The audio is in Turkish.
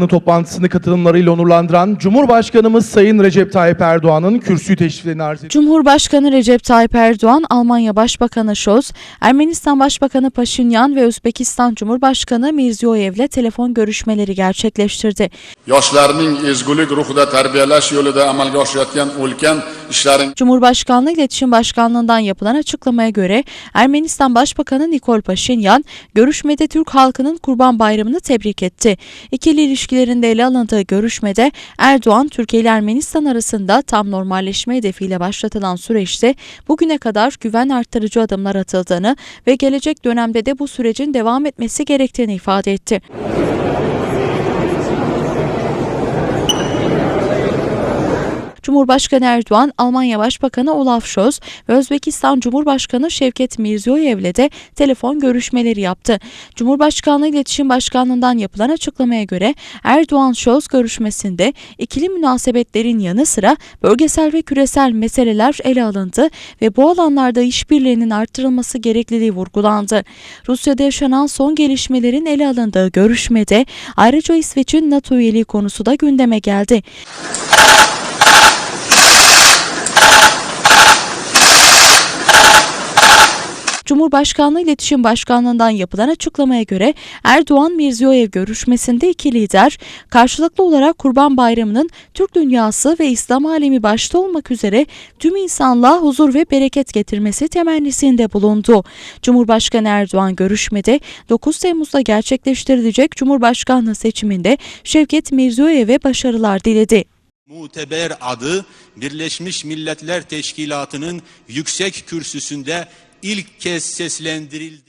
toplantısını katılımlarıyla onurlandıran Cumhurbaşkanımız Sayın Recep Tayyip Erdoğan'ın kürsü teşriflerini arz ediyor. Cumhurbaşkanı Recep Tayyip Erdoğan, Almanya Başbakanı Scholz, Ermenistan Başbakanı Paşinyan ve Özbekistan Cumhurbaşkanı Mirziyoyev'le telefon görüşmeleri gerçekleştirdi. yoshlarning ezgulik ruhida tarbiyalash yo'lida amalga oshayotgan ulkan ishlaring Cumhurbaşkanlığı İletişim Başkanlığı'ndan yapılan açıklamaya göre Ermenistan Başbakanı Nikol Paşinyan, görüşmede Türk halkının Kurban Bayramı'nı tebrik etti. İkili ilişkilerinde ele alındığı görüşmede Erdoğan, Türkiye ile Ermenistan arasında tam normalleşme hedefiyle başlatılan süreçte bugüne kadar güven arttırıcı adımlar atıldığını ve gelecek dönemde de bu sürecin devam etmesi gerektiğini ifade etti. Cumhurbaşkanı Erdoğan, Almanya Başbakanı Olaf Scholz ve Özbekistan Cumhurbaşkanı Şevket Mirziyoyev'le de telefon görüşmeleri yaptı. Cumhurbaşkanlığı İletişim Başkanlığı'ndan yapılan açıklamaya göre Erdoğan-Scholz görüşmesinde ikili münasebetlerin yanı sıra bölgesel ve küresel meseleler ele alındı ve bu alanlarda işbirliğinin artırılması gerekliliği vurgulandı. Rusya'da yaşanan son gelişmelerin ele alındığı görüşmede ayrıca İsveç'in NATO üyeliği konusu da gündeme geldi. Cumhurbaşkanlığı İletişim Başkanlığı'ndan yapılan açıklamaya göre Erdoğan Mirziyoyev görüşmesinde iki lider karşılıklı olarak Kurban Bayramı'nın Türk dünyası ve İslam alemi başta olmak üzere tüm insanlığa huzur ve bereket getirmesi temennisinde bulundu. Cumhurbaşkanı Erdoğan görüşmede 9 Temmuz'da gerçekleştirilecek Cumhurbaşkanlığı seçiminde Şevket Mirziyoyev'e başarılar diledi. Muteber adı Birleşmiş Milletler Teşkilatı'nın yüksek kürsüsünde ilk kez seslendirildi.